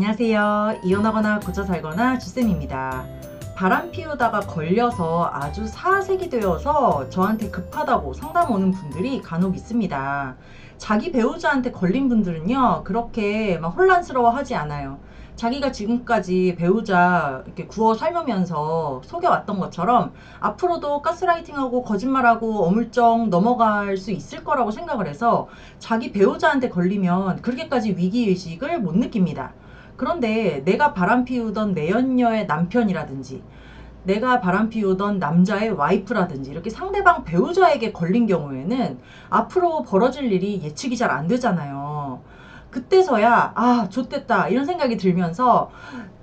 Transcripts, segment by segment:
안녕하세요. 이혼하거나 고쳐 살거나 주쌤입니다. 바람 피우다가 걸려서 아주 사색이 되어서 저한테 급하다고 상담 오는 분들이 간혹 있습니다. 자기 배우자한테 걸린 분들은요, 그렇게 막 혼란스러워 하지 않아요. 자기가 지금까지 배우자 이렇게 구워 삶으면서 속여왔던 것처럼 앞으로도 가스라이팅하고 거짓말하고 어물쩍 넘어갈 수 있을 거라고 생각을 해서 자기 배우자한테 걸리면 그렇게까지 위기의식을 못 느낍니다. 그런데 내가 바람 피우던 내연녀의 남편이라든지 내가 바람 피우던 남자의 와이프라든지 이렇게 상대방 배우자에게 걸린 경우에는 앞으로 벌어질 일이 예측이 잘 안 되잖아요. 그때서야 아 좋댔다 이런 생각이 들면서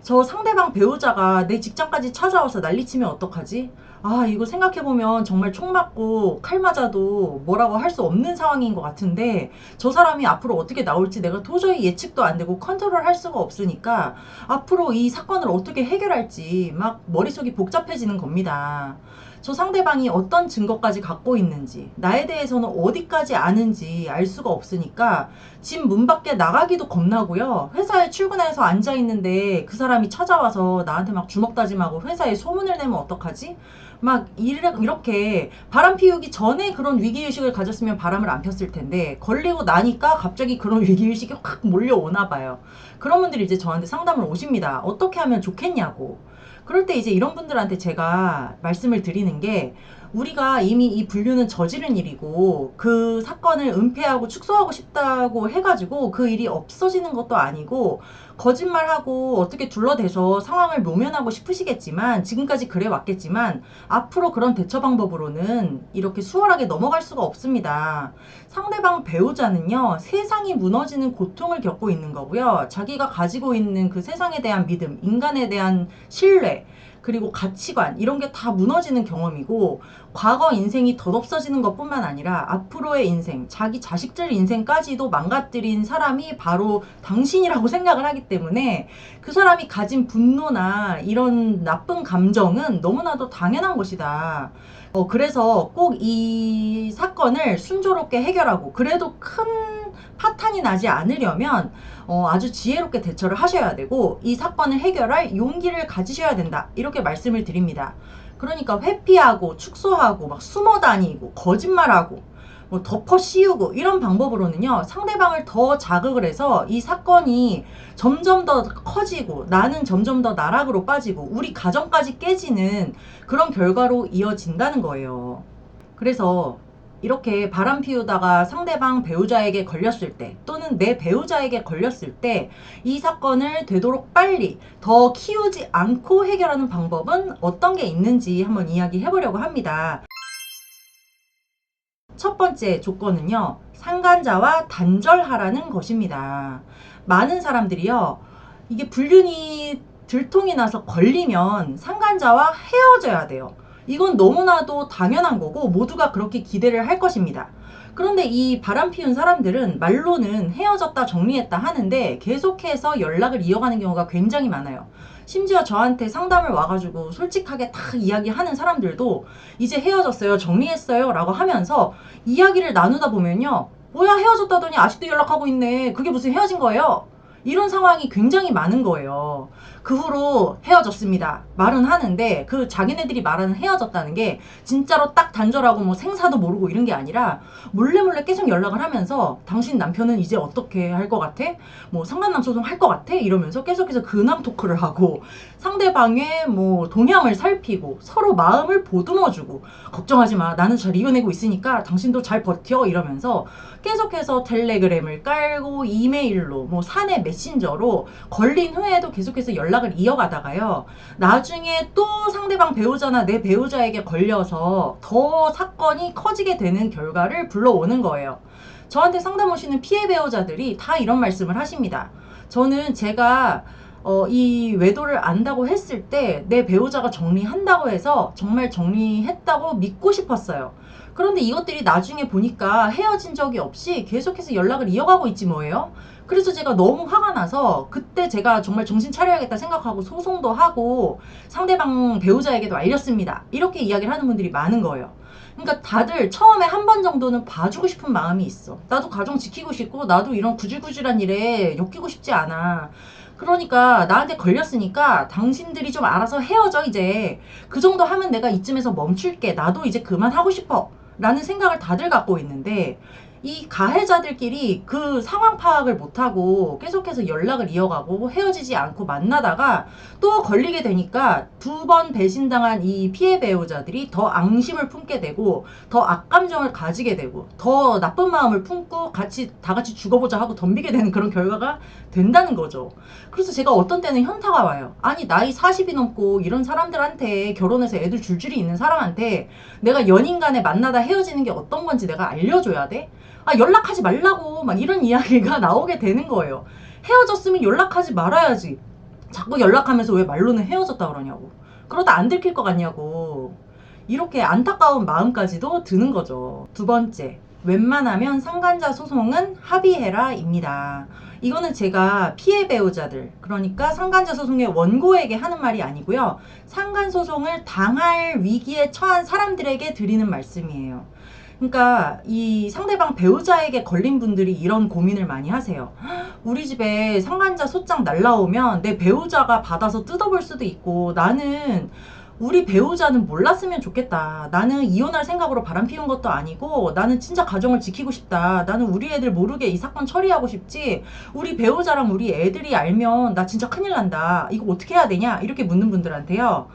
저 상대방 배우자가 내 직장까지 찾아와서 난리치면 어떡하지? 아 이거 생각해보면 정말 총 맞고 칼 맞아도 뭐라고 할 수 없는 상황인 것 같은데 저 사람이 앞으로 어떻게 나올지 내가 도저히 예측도 안 되고 컨트롤 할 수가 없으니까 앞으로 이 사건을 어떻게 해결할지 막 머릿속이 복잡해지는 겁니다. 저 상대방이 어떤 증거까지 갖고 있는지, 나에 대해서는 어디까지 아는지 알 수가 없으니까 집 문 밖에 나가기도 겁나고요. 회사에 출근해서 앉아 있는데 그 사람이 찾아와서 나한테 막 주먹 다짐하고 회사에 소문을 내면 어떡하지? 막 이렇게 바람 피우기 전에 그런 위기의식을 가졌으면 바람을 안 폈을 텐데 걸리고 나니까 갑자기 그런 위기의식이 확 몰려오나 봐요. 그런 분들이 이제 저한테 상담을 오십니다. 어떻게 하면 좋겠냐고. 그럴 때 이제 이런 분들한테 제가 말씀을 드리는 게 우리가 이미 이 분류는 저지른 일이고 그 사건을 은폐하고 축소하고 싶다고 해가지고 그 일이 없어지는 것도 아니고 거짓말하고 어떻게 둘러대서 상황을 모면하고 싶으시겠지만 지금까지 그래 왔겠지만 앞으로 그런 대처 방법으로는 이렇게 수월하게 넘어갈 수가 없습니다. 상대방 배우자는요 세상이 무너지는 고통을 겪고 있는 거고요 자기가 가지고 있는 그 세상에 대한 믿음, 인간에 대한 신뢰 그리고 가치관 이런 게 다 무너지는 경험이고 과거 인생이 덧없어지는 것뿐만 아니라 앞으로의 인생, 자기 자식들 인생까지도 망가뜨린 사람이 바로 당신이라고 생각을 하기 때문에 그 사람이 가진 분노나 이런 나쁜 감정은 너무나도 당연한 것이다. 어, 그래서 꼭 이 사건을 순조롭게 해결하고 그래도 큰 파탄이 나지 않으려면 어, 아주 지혜롭게 대처를 하셔야 되고 이 사건을 해결할 용기를 가지셔야 된다. 이렇게 말씀을 드립니다. 그러니까 회피하고 축소하고 막 숨어 다니고 거짓말하고 뭐 덮어 씌우고 이런 방법으로는요 상대방을 더 자극을 해서 이 사건이 점점 더 커지고 나는 점점 더 나락으로 빠지고 우리 가정까지 깨지는 그런 결과로 이어진다는 거예요. 그래서 이렇게 바람 피우다가 상대방 배우자에게 걸렸을 때 또는 내 배우자에게 걸렸을 때 이 사건을 되도록 빨리 더 키우지 않고 해결하는 방법은 어떤 게 있는지 한번 이야기해 보려고 합니다. 첫 번째 조건은요, 상간자와 단절하라는 것입니다. 많은 사람들이요, 이게 불륜이 들통이 나서 걸리면 상간자와 헤어져야 돼요. 이건 너무나도 당연한 거고 모두가 그렇게 기대를 할 것입니다. 그런데 이 바람 피운 사람들은 말로는 헤어졌다 정리했다 하는데 계속해서 연락을 이어가는 경우가 굉장히 많아요. 심지어 저한테 상담을 와가지고 솔직하게 다 이야기하는 사람들도 이제 헤어졌어요, 정리했어요 라고 하면서 이야기를 나누다 보면요. 뭐야, 헤어졌다더니 아직도 연락하고 있네. 그게 무슨 헤어진 거예요? 이런 상황이 굉장히 많은 거예요. 그 후로 헤어졌습니다. 말은 하는데 그 자기네들이 말하는 헤어졌다는 게 진짜로 딱 단절하고 뭐 생사도 모르고 이런 게 아니라 몰래 몰래 계속 연락을 하면서 당신 남편은 이제 어떻게 할 것 같아? 뭐 상간남 소송 할 것 같아? 이러면서 계속해서 근황 토크를 하고 상대방의 뭐 동향을 살피고 서로 마음을 보듬어주고 걱정하지 마. 나는 잘 이겨내고 있으니까 당신도 잘 버텨. 이러면서 계속해서 텔레그램을 깔고 이메일로 뭐 사내 메신저로 걸린 후에도 계속해서 연락 을 이어가다가요. 나중에 또 상대방 배우자나 내 배우자에게 걸려서 더 사건이 커지게 되는 결과를 불러오는 거예요. 저한테 상담 오시는 피해 배우자들이 다 이런 말씀을 하십니다. 저는 제가 어, 이 외도를 안다고 했을 때 내 배우자가 정리한다고 해서 정말 정리했다고 믿고 싶었어요. 그런데 이것들이 나중에 보니까 헤어진 적이 없이 계속해서 연락을 이어가고 있지 뭐예요? 그래서 제가 너무 화가 나서 그때 제가 정말 정신 차려야겠다 생각하고 소송도 하고 상대방 배우자에게도 알렸습니다. 이렇게 이야기를 하는 분들이 많은 거예요. 그러니까 다들 처음에 한 번 정도는 봐주고 싶은 마음이 있어. 나도 가정 지키고 싶고 나도 이런 구질구질한 일에 엮이고 싶지 않아. 그러니까 나한테 걸렸으니까 당신들이 좀 알아서 헤어져 이제 그 정도 하면 내가 이쯤에서 멈출게 나도 이제 그만 하고 싶어 라는 생각을 다들 갖고 있는데 이 가해자들끼리 그 상황 파악을 못하고 계속해서 연락을 이어가고 헤어지지 않고 만나다가 또 걸리게 되니까 두 번 배신당한 이 피해 배우자들이 더 앙심을 품게 되고 더 악감정을 가지게 되고 더 나쁜 마음을 품고 같이 다 같이 죽어보자 하고 덤비게 되는 그런 결과가 된다는 거죠. 그래서 제가 어떤 때는 현타가 와요. 아니 나이 40이 넘고 이런 사람들한테 결혼해서 애들 줄줄이 있는 사람한테 내가 연인 간에 만나다 헤어지는 게 어떤 건지 내가 알려줘야 돼? 아 연락하지 말라고 막 이런 이야기가 나오게 되는 거예요. 헤어졌으면 연락하지 말아야지. 자꾸 연락하면서 왜 말로는 헤어졌다 그러냐고. 그러다 안 들킬 것 같냐고. 이렇게 안타까운 마음까지도 드는 거죠. 두 번째, 웬만하면 상간자 소송은 합의해라입니다. 이거는 제가 피해 배우자들, 그러니까 상간자 소송의 원고에게 하는 말이 아니고요. 상간 소송을 당할 위기에 처한 사람들에게 드리는 말씀이에요. 그러니까 이 상대방 배우자에게 걸린 분들이 이런 고민을 많이 하세요. 우리 집에 상간자 소장 날라오면 내 배우자가 받아서 뜯어볼 수도 있고 나는 우리 배우자는 몰랐으면 좋겠다. 나는 이혼할 생각으로 바람 피운 것도 아니고 나는 진짜 가정을 지키고 싶다. 나는 우리 애들 모르게 이 사건 처리하고 싶지. 우리 배우자랑 우리 애들이 알면 나 진짜 큰일 난다. 이거 어떻게 해야 되냐? 이렇게 묻는 분들한테요.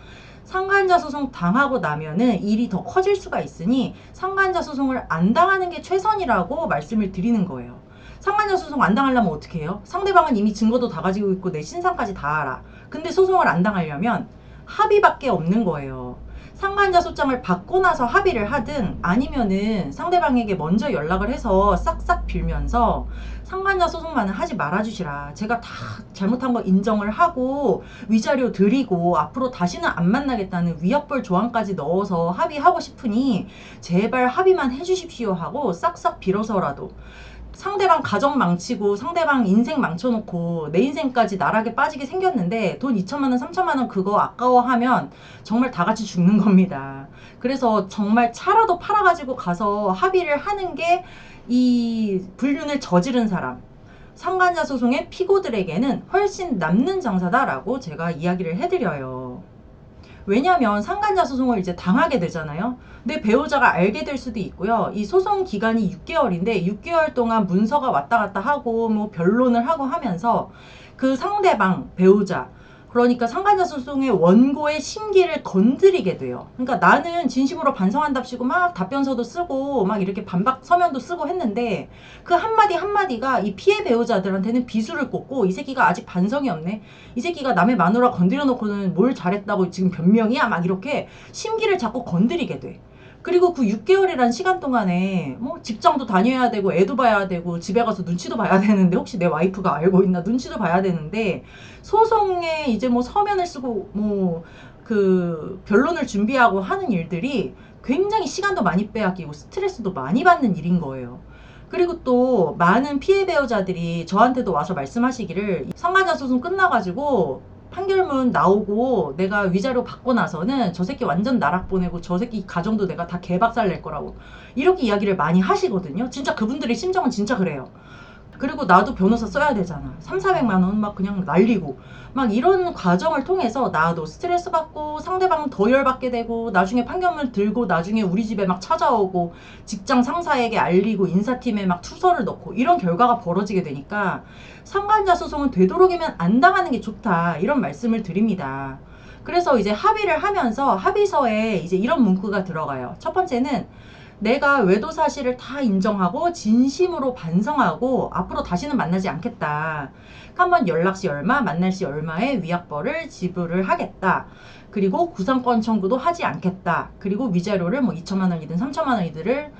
상간자 소송 당하고 나면은 일이 더 커질 수가 있으니 상간자 소송을 안 당하는 게 최선이라고 말씀을 드리는 거예요. 상간자 소송 안 당하려면 어떻게 해요? 상대방은 이미 증거도 다 가지고 있고 내 신상까지 다 알아. 근데 소송을 안 당하려면 합의밖에 없는 거예요. 상간자 소장을 받고 나서 합의를 하든 아니면은 상대방에게 먼저 연락을 해서 싹싹 빌면서 상간자 소송만은 하지 말아주시라. 제가 다 잘못한 거 인정을 하고 위자료 드리고 앞으로 다시는 안 만나겠다는 위협벌 조항까지 넣어서 합의하고 싶으니 제발 합의만 해주십시오 하고 싹싹 빌어서라도 상대방 가정 망치고 상대방 인생 망쳐놓고 내 인생까지 나락에 빠지게 생겼는데 돈 2천만 원, 3천만 원 그거 아까워하면 정말 다 같이 죽는 겁니다. 그래서 정말 차라도 팔아가지고 가서 합의를 하는 게 이 불륜을 저지른 사람, 상간자 소송의 피고들에게는 훨씬 남는 장사다라고 제가 이야기를 해드려요. 왜냐면 상간자 소송을 이제 당하게 되잖아요. 내 배우자가 알게 될 수도 있고요. 이 소송 기간이 6개월인데 6개월 동안 문서가 왔다 갔다 하고 뭐 변론을 하고 하면서 그 상대방 배우자 그러니까 상간자 소송의 원고의 심기를 건드리게 돼요. 그러니까 나는 진심으로 반성한답시고 막 답변서도 쓰고 막 이렇게 반박 서면도 쓰고 했는데 그 한마디 한마디가 이 피해 배우자들한테는 비수를 꽂고 이 새끼가 아직 반성이 없네. 이 새끼가 남의 마누라 건드려 놓고는 뭘 잘했다고 지금 변명이야 막 이렇게 심기를 자꾸 건드리게 돼. 그리고 그 6개월이란 시간 동안에 뭐 직장도 다녀야 되고 애도 봐야 되고 집에 가서 눈치도 봐야 되는데 혹시 내 와이프가 알고 있나 눈치도 봐야 되는데 소송에 이제 뭐 서면을 쓰고 뭐 그 변론을 준비하고 하는 일들이 굉장히 시간도 많이 빼앗기고 스트레스도 많이 받는 일인 거예요. 그리고 또 많은 피해 배우자들이 저한테도 와서 말씀하시기를 상간자 소송 끝나가지고 판결문 나오고 내가 위자료 받고 나서는 저 새끼 완전 나락 보내고 저 새끼 가정도 내가 다 개박살 낼 거라고 이렇게 이야기를 많이 하시거든요. 진짜 그분들의 심정은 진짜 그래요. 그리고 나도 변호사 써야 되잖아. 3, 400만 원 막 그냥 날리고 막 이런 과정을 통해서 나도 스트레스 받고 상대방은 더 열받게 되고 나중에 판결문 들고 나중에 우리 집에 막 찾아오고 직장 상사에게 알리고 인사팀에 막 투서를 넣고 이런 결과가 벌어지게 되니까 상간자 소송은 되도록이면 안 당하는 게 좋다 이런 말씀을 드립니다. 그래서 이제 합의를 하면서 합의서에 이제 이런 문구가 들어가요. 첫 번째는 내가 외도 사실을 다 인정하고 진심으로 반성하고 앞으로 다시는 만나지 않겠다. 한번 연락 시 얼마, 만날 시 얼마의 위약벌을 지불을 하겠다. 그리고 구상권 청구도 하지 않겠다. 그리고 위자료를 뭐 2천만 원이든 3천만 원이든을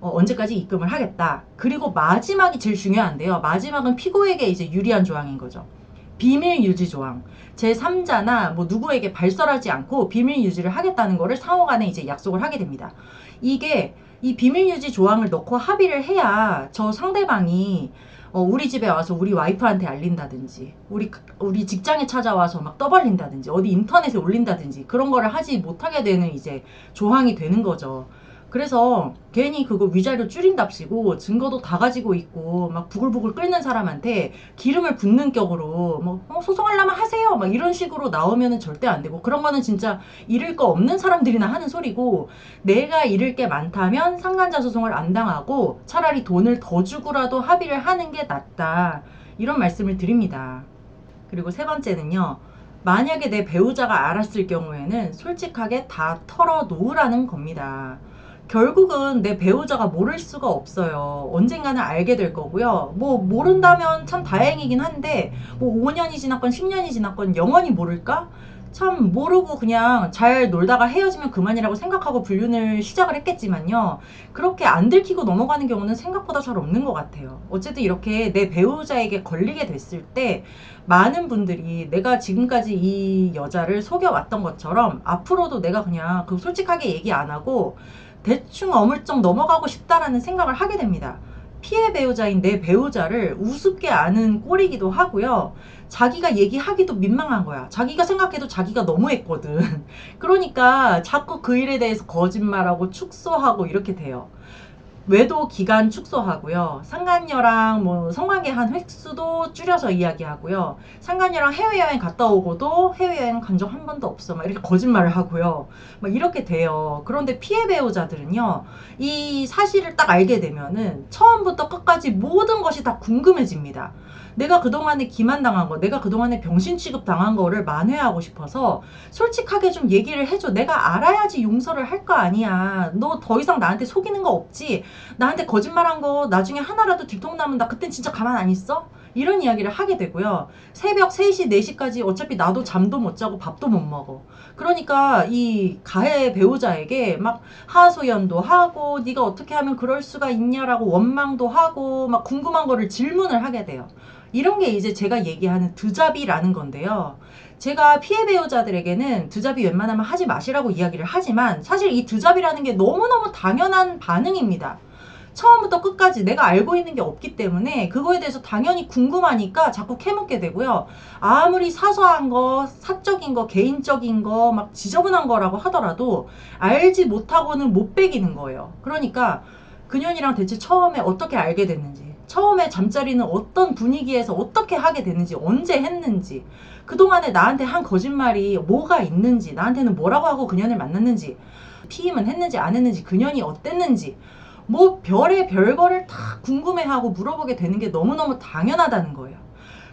어, 언제까지 입금을 하겠다. 그리고 마지막이 제일 중요한데요. 마지막은 피고에게 이제 유리한 조항인 거죠. 비밀 유지 조항. 제3자나 뭐 누구에게 발설하지 않고 비밀 유지를 하겠다는 거를 상호 간에 이제 약속을 하게 됩니다. 이게 이 비밀 유지 조항을 넣고 합의를 해야 저 상대방이 어, 우리 집에 와서 우리 와이프한테 알린다든지 우리 우리 직장에 찾아와서 막 떠벌린다든지 어디 인터넷에 올린다든지 그런 거를 하지 못하게 되는 이제 조항이 되는 거죠. 그래서 괜히 그거 위자료 줄인답시고 증거도 다 가지고 있고 막 부글부글 끓는 사람한테 기름을 붓는 격으로 뭐 어, 소송하려면 하세요 막 이런 식으로 나오면은 절대 안 되고 그런 거는 진짜 잃을 거 없는 사람들이나 하는 소리고 내가 잃을 게 많다면 상간자 소송을 안 당하고 차라리 돈을 더 주고라도 합의를 하는 게 낫다 이런 말씀을 드립니다. 그리고 세 번째는요. 만약에 내 배우자가 알았을 경우에는 솔직하게 다 털어 놓으라는 겁니다. 결국은 내 배우자가 모를 수가 없어요. 언젠가는 알게 될 거고요. 뭐 모른다면 참 다행이긴 한데 뭐 5년이 지났건 10년이 지났건 영원히 모를까? 참 모르고 그냥 잘 놀다가 헤어지면 그만이라고 생각하고 불륜을 시작을 했겠지만요. 그렇게 안 들키고 넘어가는 경우는 생각보다 잘 없는 것 같아요. 어쨌든 이렇게 내 배우자에게 걸리게 됐을 때 많은 분들이 내가 지금까지 이 여자를 속여왔던 것처럼 앞으로도 내가 그냥 그 솔직하게 얘기 안 하고 대충 어물쩍 넘어가고 싶다라는 생각을 하게 됩니다. 피해 배우자인 내 배우자를 우습게 아는 꼴이기도 하고요. 자기가 얘기하기도 민망한 거야. 자기가 생각해도 자기가 너무했거든. 그러니까 자꾸 그 일에 대해서 거짓말하고 축소하고 이렇게 돼요. 외도 기간 축소하고요. 상간녀랑 뭐 성관계 한 횟수도 줄여서 이야기하고요. 상간녀랑 해외여행 갔다 오고도 해외여행 간 적 한 번도 없어. 막 이렇게 거짓말을 하고요. 막 이렇게 돼요. 그런데 피해 배우자들은요. 이 사실을 딱 알게 되면은 처음부터 끝까지 모든 것이 다 궁금해집니다. 내가 그동안에 기만당한 거, 내가 그동안에 병신 취급 당한 거를 만회하고 싶어서 솔직하게 좀 얘기를 해줘. 내가 알아야지 용서를 할 거 아니야. 너 더 이상 나한테 속이는 거 없지? 나한테 거짓말한 거 나중에 하나라도 들통나면 나 그땐 진짜 가만 안 있어? 이런 이야기를 하게 되고요. 새벽 3시, 4시까지 어차피 나도 잠도 못 자고 밥도 못 먹어. 그러니까 이 가해 배우자에게 막 하소연도 하고 네가 어떻게 하면 그럴 수가 있냐라고 원망도 하고 막 궁금한 거를 질문을 하게 돼요. 이런 게 이제 제가 얘기하는 드잡이라는 건데요. 제가 피해 배우자들에게는 드잡이 웬만하면 하지 마시라고 이야기를 하지만 사실 이 드잡이라는 게 너무너무 당연한 반응입니다. 처음부터 끝까지 내가 알고 있는 게 없기 때문에 그거에 대해서 당연히 궁금하니까 자꾸 캐묻게 되고요. 아무리 사소한 거, 사적인 거, 개인적인 거, 막 지저분한 거라고 하더라도 알지 못하고는 못 배기는 거예요. 그러니까 그년이랑 대체 처음에 어떻게 알게 됐는지, 처음에 잠자리는 어떤 분위기에서 어떻게 하게 됐는지, 언제 했는지, 그동안에 나한테 한 거짓말이 뭐가 있는지, 나한테는 뭐라고 하고 그년을 만났는지, 피임은 했는지 안 했는지, 그년이 어땠는지, 뭐 별의 별거를 다 궁금해하고 물어보게 되는 게 너무너무 당연하다는 거예요.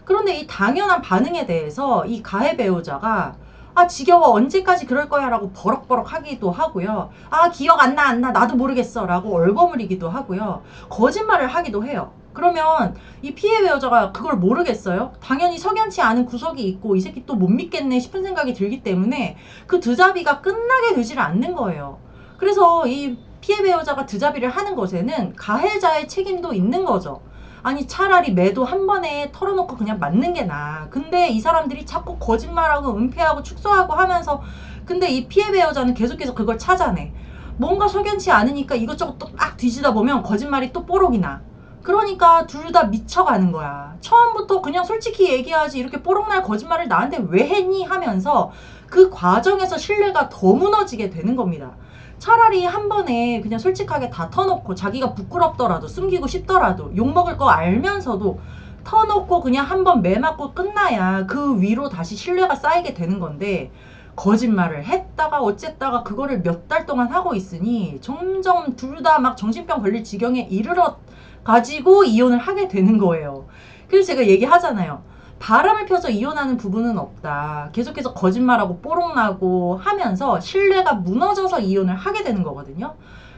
그런데 이 당연한 반응에 대해서 이 가해 배우자가 아 지겨워 언제까지 그럴 거야 라고 버럭버럭 하기도 하고요. 아 기억 안 나 안 나 나도 모르겠어 라고 얼버무리기도 하고요. 거짓말을 하기도 해요. 그러면 이 피해 배우자가 그걸 모르겠어요? 당연히 석연치 않은 구석이 있고 이 새끼 또 못 믿겠네 싶은 생각이 들기 때문에 그 드자비가 끝나게 되지를 않는 거예요. 그래서 이 피해 배우자가 드자비를 하는 것에는 가해자의 책임도 있는 거죠. 아니 차라리 매도 한 번에 털어놓고 그냥 맞는 게 나아. 근데 이 사람들이 자꾸 거짓말하고 은폐하고 축소하고 하면서 근데 이 피해 배우자는 계속해서 그걸 찾아내. 뭔가 석연치 않으니까 이것저것 또딱 뒤지다 보면 거짓말이 또 뽀록이 나. 그러니까 둘 다 미쳐가는 거야. 처음부터 그냥 솔직히 얘기하지 이렇게 뽀록날 거짓말을 나한테 왜 했니 하면서 그 과정에서 신뢰가 더 무너지게 되는 겁니다. 차라리 한 번에 그냥 솔직하게 다 터놓고 자기가 부끄럽더라도 숨기고 싶더라도 욕먹을 거 알면서도 터놓고 그냥 한 번 매맞고 끝나야 그 위로 다시 신뢰가 쌓이게 되는 건데 거짓말을 했다가 어쨌다가 그거를 몇 달 동안 하고 있으니 점점 둘 다 막 정신병 걸릴 지경에 이르러 가지고 이혼을 하게 되는 거예요. 그래서 제가 얘기하잖아요. 바람을 펴서 이혼하는 부분은 없다. 계속해서 거짓말하고 뽀록나고 하면서 신뢰가 무너져서 이혼을 하게 되는 거거든요.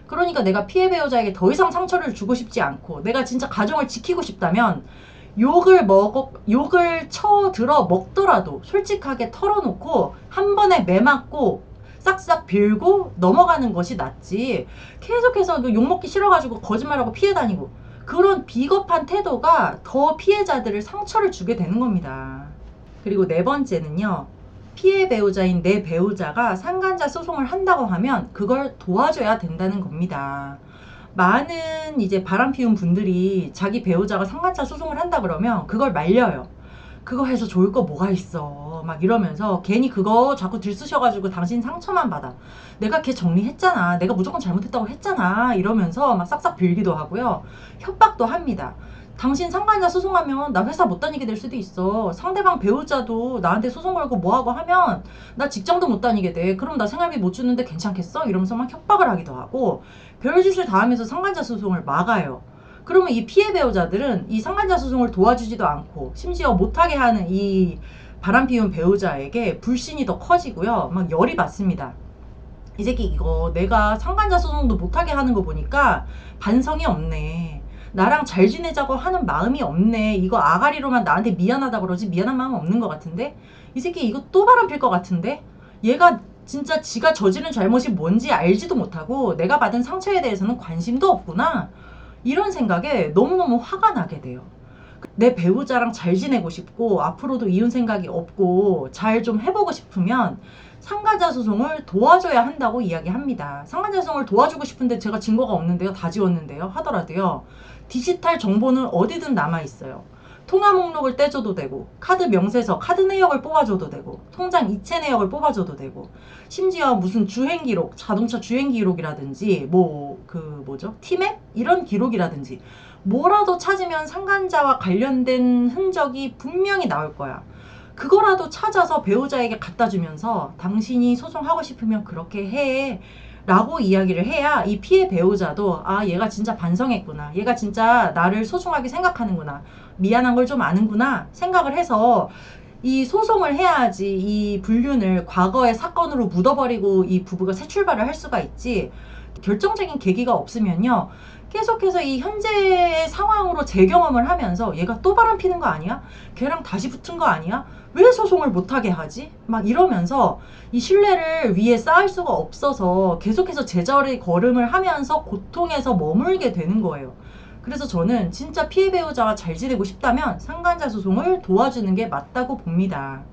그러니까 내가 피해 배우자에게 더 이상 상처를 주고 싶지 않고 내가 진짜 가정을 지키고 싶다면 욕을 먹어 욕을 쳐 들어 먹더라도 솔직하게 털어놓고 한 번에 매 맞고 싹싹 빌고 넘어가는 것이 낫지 계속해서 그욕 먹기 싫어가지고 거짓말하고 피해 다니고 그런 비겁한 태도가 더 피해자들을 상처를 주게 되는 겁니다. 그리고 네 번째는요. 피해 배우자인 내 배우자가 상간자 소송을 한다고 하면 그걸 도와줘야 된다는 겁니다. 많은 이제 바람 피운 분들이 자기 배우자가 상간자 소송을 한다 그러면 그걸 말려요. 그거 해서 좋을 거 뭐가 있어. 막 이러면서 괜히 그거 자꾸 들쑤셔가지고 당신 상처만 받아. 내가 걔 정리했잖아. 내가 무조건 잘못했다고 했잖아. 이러면서 막 싹싹 빌기도 하고요. 협박도 합니다. 당신 상관자 소송하면 나 회사 못 다니게 될 수도 있어. 상대방 배우자도 나한테 소송 걸고 뭐하고 하면 나 직장도 못 다니게 돼. 그럼 나 생활비 못 주는데 괜찮겠어? 이러면서 막 협박을 하기도 하고 별짓을 다 하면서 상관자 소송을 막아요. 그러면 이 피해 배우자들은 이 상관자 소송을 도와주지도 않고 심지어 못하게 하는 이 바람 피운 배우자에게 불신이 더 커지고요. 막 열이 받습니다. 이 새끼 이거 내가 상관자 소송도 못하게 하는 거 보니까 반성이 없네. 나랑 잘 지내자고 하는 마음이 없네. 이거 아가리로만 나한테 미안하다 그러지 미안한 마음 없는 것 같은데? 이 새끼 이거 또 바람 필 것 같은데? 얘가 진짜 지가 저지른 잘못이 뭔지 알지도 못하고 내가 받은 상처에 대해서는 관심도 없구나. 이런 생각에 너무너무 화가 나게 돼요. 내 배우자랑 잘 지내고 싶고 앞으로도 이혼 생각이 없고 잘 좀 해보고 싶으면 상가자 소송을 도와줘야 한다고 이야기합니다. 상가자 소송을 도와주고 싶은데 제가 증거가 없는데요. 다 지웠는데요. 하더라도요. 디지털 정보는 어디든 남아 있어요. 통화 목록을 떼줘도 되고 카드 명세서 카드 내역을 뽑아줘도 되고 통장 이체 내역을 뽑아줘도 되고 심지어 무슨 주행 기록 자동차 주행 기록이라든지 뭐 그 뭐죠 티맵 이런 기록이라든지 뭐라도 찾으면 상간자와 관련된 흔적이 분명히 나올 거야. 그거라도 찾아서 배우자에게 갖다 주면서 당신이 소송하고 싶으면 그렇게 해. 라고 이야기를 해야 이 피해 배우자도 아 얘가 진짜 반성했구나 얘가 진짜 나를 소중하게 생각하는구나 미안한 걸 좀 아는구나 생각을 해서 이 소송을 해야지 이 불륜을 과거의 사건으로 묻어버리고 이 부부가 새 출발을 할 수가 있지 결정적인 계기가 없으면요 계속해서 이 현재의 상황으로 재경험을 하면서 얘가 또 바람 피는 거 아니야? 걔랑 다시 붙은 거 아니야? 왜 소송을 못하게 하지? 막 이러면서 이 신뢰를 위에 쌓을 수가 없어서 계속해서 제자리 걸음을 하면서 고통에서 머물게 되는 거예요. 그래서 저는 진짜 피해 배우자와 잘 지내고 싶다면 상간자 소송을 도와주는 게 맞다고 봅니다.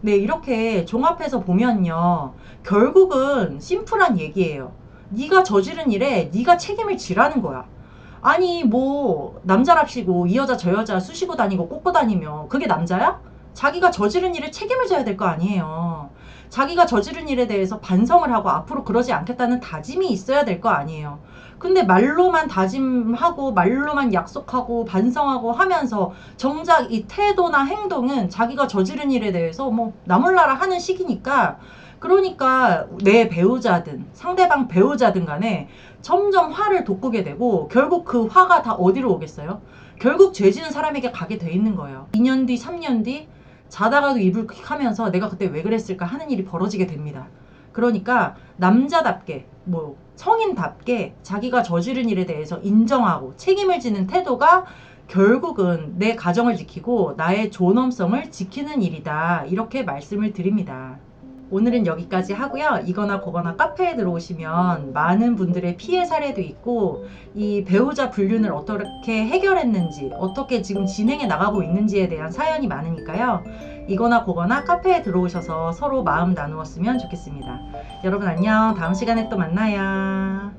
네, 이렇게 종합해서 보면요. 결국은 심플한 얘기예요. 네가 저지른 일에 네가 책임을 지라는 거야. 아니 뭐 남자랍시고 이 여자 저 여자 쑤시고 다니고 꽂고 다니면 그게 남자야? 자기가 저지른 일에 책임을 져야 될 거 아니에요. 자기가 저지른 일에 대해서 반성을 하고 앞으로 그러지 않겠다는 다짐이 있어야 될 거 아니에요. 근데 말로만 다짐하고 말로만 약속하고 반성하고 하면서 정작 이 태도나 행동은 자기가 저지른 일에 대해서 뭐 나몰라라 하는 식이니까 그러니까 내 배우자든 상대방 배우자든 간에 점점 화를 돋구게 되고 결국 그 화가 다 어디로 오겠어요? 결국 죄 지은 사람에게 가게 돼 있는 거예요. 2년 뒤, 3년 뒤 자다가도 입을 킥 하면서 내가 그때 왜 그랬을까 하는 일이 벌어지게 됩니다. 그러니까 남자답게 뭐 성인답게 자기가 저지른 일에 대해서 인정하고 책임을 지는 태도가 결국은 내 가정을 지키고 나의 존엄성을 지키는 일이다. 이렇게 말씀을 드립니다. 오늘은 여기까지 하고요. 이거나 그거나 카페에 들어오시면 많은 분들의 피해 사례도 있고 이 배우자 불륜을 어떻게 해결했는지 어떻게 지금 진행해 나가고 있는지에 대한 사연이 많으니까요. 이거나 그거나 카페에 들어오셔서 서로 마음 나누었으면 좋겠습니다. 여러분 안녕. 다음 시간에 또 만나요.